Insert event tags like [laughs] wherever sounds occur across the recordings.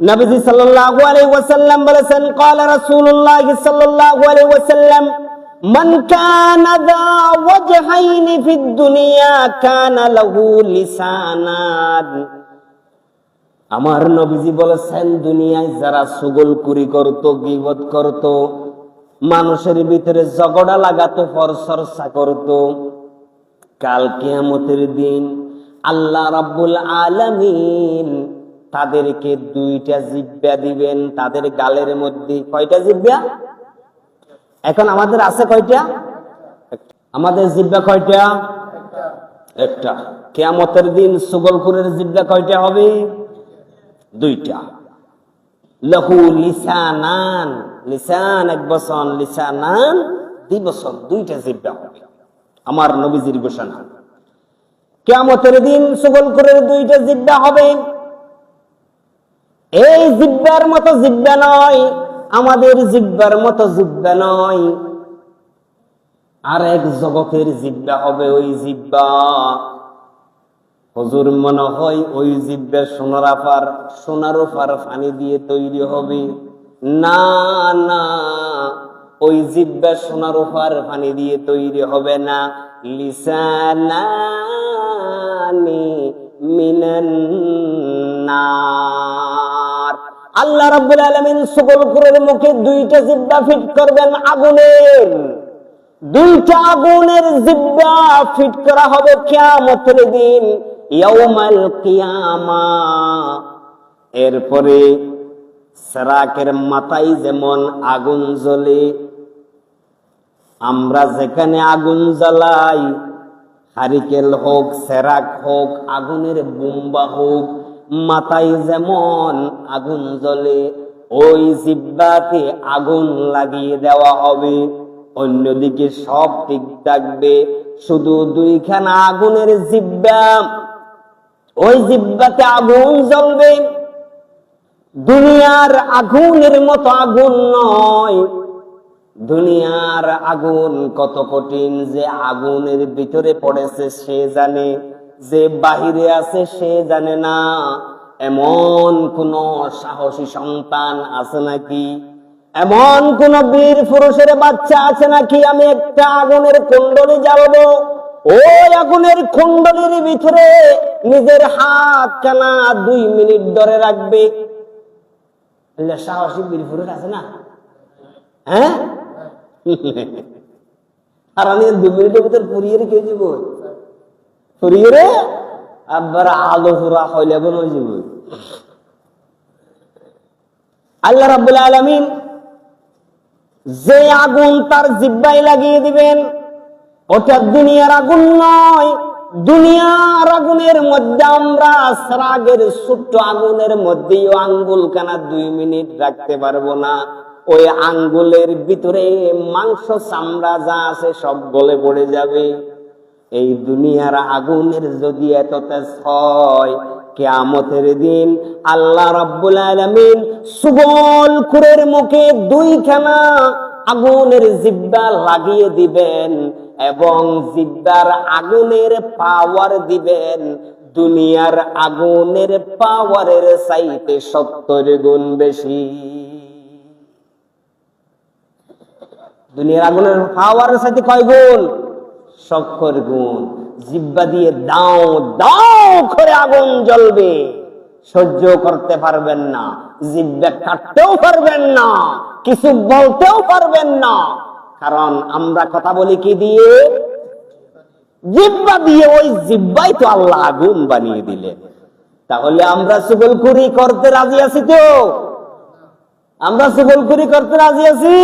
নবীজি সাল্লাল্লাহু আলাইহি ওয়াসাল্লাম বলেছেন قال رسول الله صلى الله عليه وسلم من كان ذا وجهين في الدنيا كان له لسانان আমার নবীজি বলেছেন দুনিয়ায় যারা সুগলকুরি করত গিবত করত মানুষের ভিতরে ঝগড়া লাগাতো পরচর্চা করত কাল কিয়ামতের দিন আল্লাহ রাব্বুল আলামিন তাদেরকে দুইটা জিব্বা দিবেন, তাদের গালের মধ্যে কয়টা জিব্বা? এখন আমাদের আছে কয়টা? আমাদের জিব্বা কয়টা? একটা। কেয়ামতের দিন সুগলপুরের জিব্বা কয়টা হবে? দুইটা। লহু লিসানান লিসান এক বসন লিসানান দুই বছর, দুইটা জিব্বা হবে। আমার নবীজির ঘোষণা। কেয়ামতের দিন সুগলপুরের দুইটা জিব্বা হবে। এই জিব্বার মতো জিব্বা নয়, আমাদের জিব্বার মতো জিব্বা নয়। আর এক জগতের জিব্বা হবে ওই জিব্বা। হজুর মনে হয় ওই জিব্বা সোনার সোনার পানি দিয়ে তৈরি হবে। না না, ওই জিব্বা সোনার ওফার পানি দিয়ে তৈরি হবে না। লিসানানি নার আল্লাহ রাব্বুল আলামিন সুগলপুরের মুখে দুইটা জিব্বা ফিট করবেন আগুনের। দুইটা আগুনের জিব্বা ফিট করা হবে কিয়ামতের দিন, ইয়াউমাল কিয়ামা। এরপরে সেরাকের মাথায় যেমন আগুন জ্বলে, আমরা যেখানে আগুন জ্বালাই, হারিকেল হোক, সেরাক হোক, আগুনের বোম্বা হোক মাথায় যেমন আগুন জ্বলে, ওই জিব্বাতে আগুন লাগিয়ে দেওয়া হবে। অন্যদিকে সব ঠিক থাকবে, শুধু দুইখানা আগুনের জিব্বা। ওই জিব্বাতে আগুন জ্বলবে। দুনিয়ার আগুনের মতো আগুন নয়। দুনিয়ার আগুন কত কঠিন যে আগুনের ভিতরে পড়েছে সে জানে। যে বাহিরে আছে সে জানে না। এমন কোন সাহসী সন্তান আছে নাকি? এমন কোন বীর পুরুষের বাচ্চা আছে নাকি? আমি একটা আগুনের কুণ্ডলি জ্বালবো। ওই আগুনের কুণ্ডলির ভিতরে নিজের হাত কানা দুই মিনিট ধরে রাখবে। সাহসী বীর পুরুষ আছে না? হ্যাঁ? [laughs] আর আমি দু মিনিটের ভিতর পুরিয়ে রেখে দিব। আলো ফুরা হইলে আল্লাহ রাব্বুল আলামিন যে আগুন তার জিব্বাই লাগিয়ে দিবেন, ওটা দুনিয়ার আগুন নয়, দুনিয়ার আগুনের মধ্যে আমরা সরাগের ছোট্ট আগুনের মধ্যেও আঙ্গুল কানা দুই মিনিট রাখতে পারব না। ওই আঙ্গুলের ভিতরে মাংস চামড়া যা আছে সব গলে পড়ে যাবে। এই দুনিয়ার আগুনের যদি এত তেজ হয়, কেয়ামতের দিন আল্লাহ রাব্বুল আলামিন সুবল কুরের মুখে দুইখানা আগুনের জিব্বা লাগিয়ে দিবেন এবং জিব্বার আগুনের পাওয়ার দিবেন। দুনিয়ার আগুনের পাওয়ারের চাইতে সত্তর গুণ বেশি। দুনিয়ার আগুনের পাওয়ারের সাথে কয় গুণ? সত্তর গুণ, জিব্বা দিয়ে দাও দাও করে আগুন জ্বলবে। সহ্য করতে পারবেন না, জিব্বা কাটতেও পারবেন না, কিছু বলতেও পারবেন না। কারণ আমরা কথা বলি কি দিয়ে? জিব্বা দিয়ে, ওই জিব্বাই তো আল্লাহ আগুন বানিয়ে দিলেন। তাহলে আমরা সুগলকুরি করতে রাজি আছি তো? আমরা সুগলকুরি করতে রাজি আছি?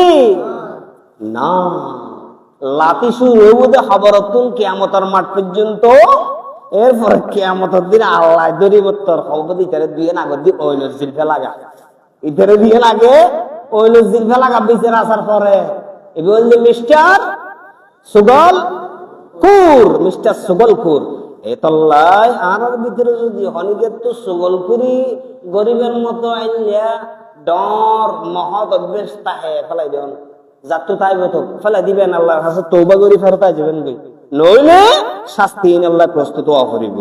না। লাতি শুরু হইব খবরতুন কেয়ামতের মাঠ পর্যন্ত? দিন আল্লাহ দরিবত্তর খবর ইতারে দুয়ে নাগর দিয়ে ওইল জিলফে লাগা। ইতারে দিয়ে লাগে ওইল জিলফে লাগা বিচার আসার পরে। বললি, মিস্টার সুগল কুর, মিস্টার সুগল কুর। এতল্লাই আর ভিতরে যদি হনিকের তো সুগল কুরি গরিবের মতো আইলিয়া, ডর, মহৎ অভ্যেস তাহে ফেলাই দেন যাত্র তাই হতো ফলে দিবেন আল্লাহর তৌবা করি ফেরত যাবেন নইলে শাস্তি আল্লাহ প্রস্তুত হরিব